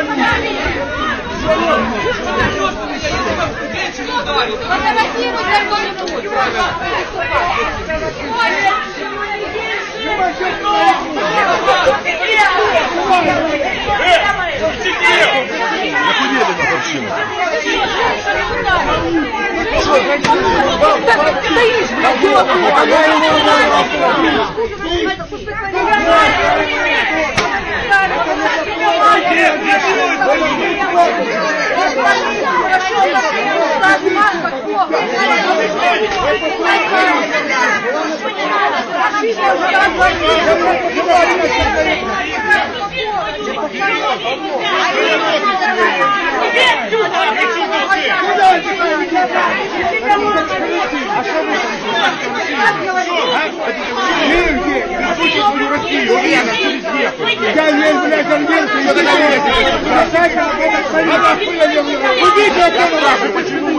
Я не блядь, английский, что ты Уйдите от этого нахуй, почему вы лезете?